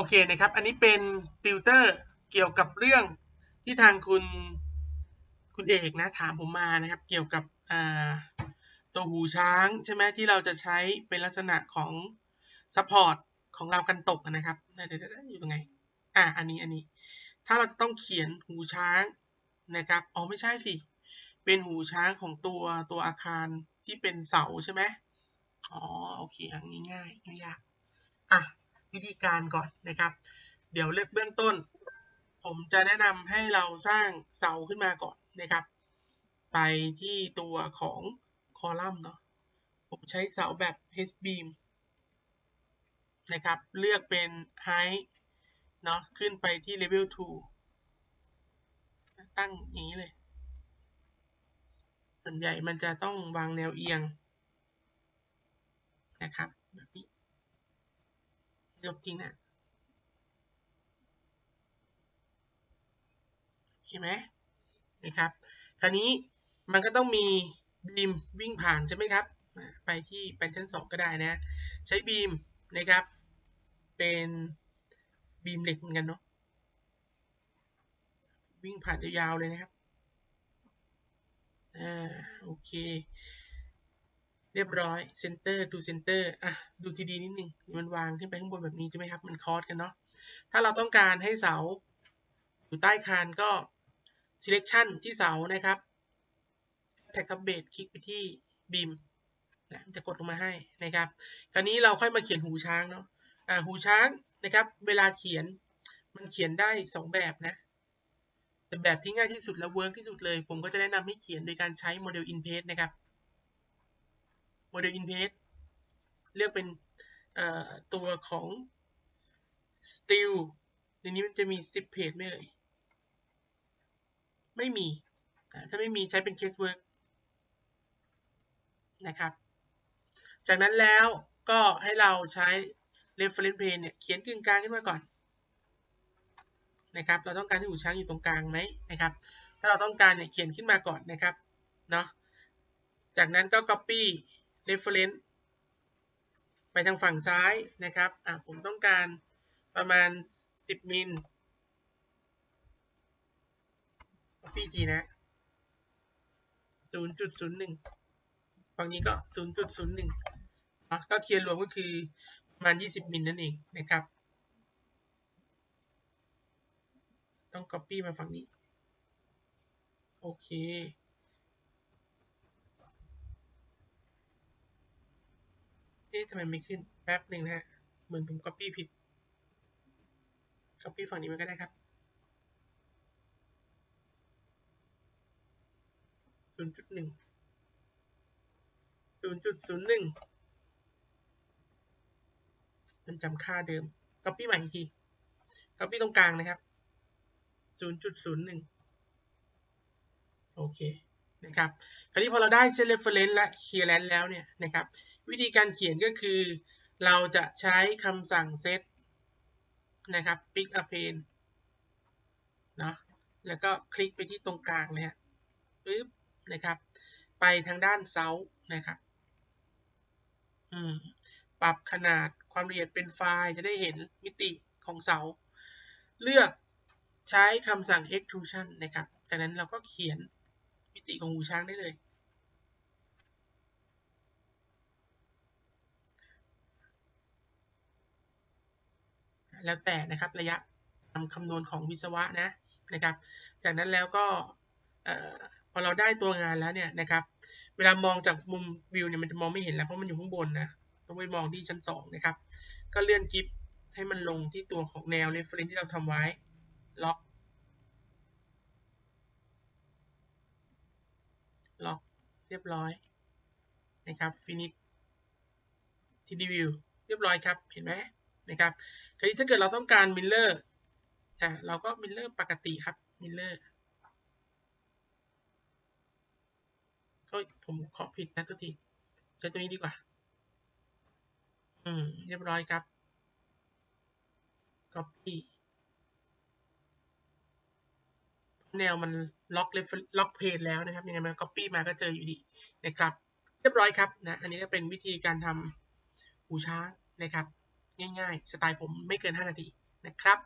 อเคนะครับ อันนี้เป็นติวเตอร์เกี่ยวกับเรื่องที่ทางคุณคุณเอกนะถามผมมานะครับ เกี่ยวกับตัวหูช้างใช่ไหมที่เราจะใช้เป็นลักษณะของซัพพอร์ตของเรากันตกนะครับเดี๋ยวอยู่ตรงไหนอ่าอันนี้อันนี้ ถ้าเราต้องเขียนหูช้างนะครับอ๋อไม่ใช่สิเป็นหูช้างของตัวตัวอาคารที่เป็นเสาใช่ไหมอ๋อโอเคอันนี้ง่ายไม่ยากอะ วิธีการก่อนนะครับ เดี๋ยวเลือกเบื้องต้น ผมจะแนะนำให้เราสร้างเสาขึ้นมาก่อนนะครับ ไปที่ตัวของคอลัมน์เนาะผมใช้เสาแบบ H beam นะครับ เลือกเป็น height เนาะขึ้นไปที่ level 2 ตั้งอย่างนี้เลย ส่วนใหญ่มันจะต้องวางแนวเอียงนะครับแบบนี้ ยกจริงน่ะใช่ไหมนะครับ คราวนี้มันก็ต้องมีบีมวิ่งผ่านใช่ไหมครับ ไปที่เป็นชั้นสองก็ได้นะ ใช้บีมนะครับ เป็นบีมเหล็กเหมือนกันเนาะวิ่งผ่านยาวๆเลยนะครับ อ่า โอเค เรียบร้อย center to center อะ ดูทีดีนิดนึง มันวางขึ้นไปข้างบนแบบนี้ใช่ไหมครับ มันคอร์สกันเนาะ ถ้าเราต้องการให้เสาอยู่ใต้คานก็ selection ที่เสานะครับ แท็กกับเบสคลิกไปที่ beam นะจะกดลงมาให้นะครับ คราวนี้เราค่อยมาเขียนหูช้างเนาะ อ่า หูช้างนะครับ เวลาเขียนมันเขียนได้ 2 แบบนะ แต่แบบที่ง่ายที่สุดและเวิร์กที่สุดเลย ผมก็จะแนะนำให้เขียนโดยการใช้โมเดล in page นะครับ โมเดล in page เลือกเป็นตัวของ steel ในนี้มันจะมี strip page ไหมเอ่ย ไม่มี ถ้าไม่มีใช้เป็น case work นะครับ จากนั้นแล้วก็ให้เราใช้ reference page เนี่ยเขียนกึ่งกลางขึ้นมาก่อนนะครับ เราต้องการให้หูช้างอยู่ตรงกลางไหมนะครับ ถ้าเราต้องการเนี่ยเขียนขึ้นมาก่อนนะครับ เนาะ จากนั้นก็ copy reference ไปทางฝั่งซ้ายนะครับอะผมต้องการประมาณ 10 มิลพี่ทีนะ 0.01 ฝั่งนี้ก็ 0.01อะก็เคลียร์รวมก็คือประมาณ 20 มิลนั่นเองนะครับ ต้อง copy มาฝั่งนี้ โอเค เอ๊ะทำไมไม่ขึ้นแป๊บหนึ่งนะฮะ เหมือนผม copy ผิด copy ฝั่งนี้มันก็ได้ครับศูนย์จุดหนึ่งศูนย์จุดศูนย์หนึ่งมันจำค่าเดิม copy ใหม่อีกที copy ตรงกลางนะครับศูนย์จุดศูนย์หนึ่งโอเค นะครับคราวนี้พอเราได้ set reference และ clearance แล้วเนี่ยนะครับวิธีการเขียนก็คือ เราจะใช้คำสั่ง set นะครับ pick a pane เนาะแล้วก็คลิกไปที่ตรงกลางเลยฮะปึ๊บนะครับ ไปทางด้านเซานะครับอืมปรับขนาดความละเอียดเป็นไฟล์จะได้เห็นมิติของเสา เลือกใช้คำสั่ง extrusion นะครับ จากนั้นเราก็เขียน มิติของหูช้างได้เลย แล้วแต่นะครับระยะทำคำนวณของวิศวะนะนะครับ จากนั้นแล้วก็พอเราได้ตัวงานแล้วเนี่ยนะครับ เวลามองจากมุมวิวเนี่ยมันจะมองไม่เห็นแล้วเพราะมันอยู่ข้างบนนะต้องไปมองที่ชั้น2นะครับ ก็เลื่อนกิฟให้มันลงที่ตัวของแนว reference ที่เราทำไว้ล็อก ล็อกเรียบร้อยนะครับ finish ทีดีวิวเรียบร้อยครับ เห็นไหมนะครับทีนี้ถ้าเกิดเราต้องการมิลเลอร์อ่เราก็มิลเลอร์ปกติครับมิลเลอร์โอ้ยผมขอผิดนะตัวทีใช้ตัวนี้ดีกว่า อืม เรียบร้อยครับ copy แนวมันล็อกเลฟล็อกเพจแล้วนะครับยังไงมัน copy มาก็เจออยู่ดีนะครับ เรียบร้อยครับนะอันนี้ก็เป็นวิธีการทำหูช้างนะครับ ง่ายๆ สไตล์ผมไม่เกิน 5 นาทีนะครับ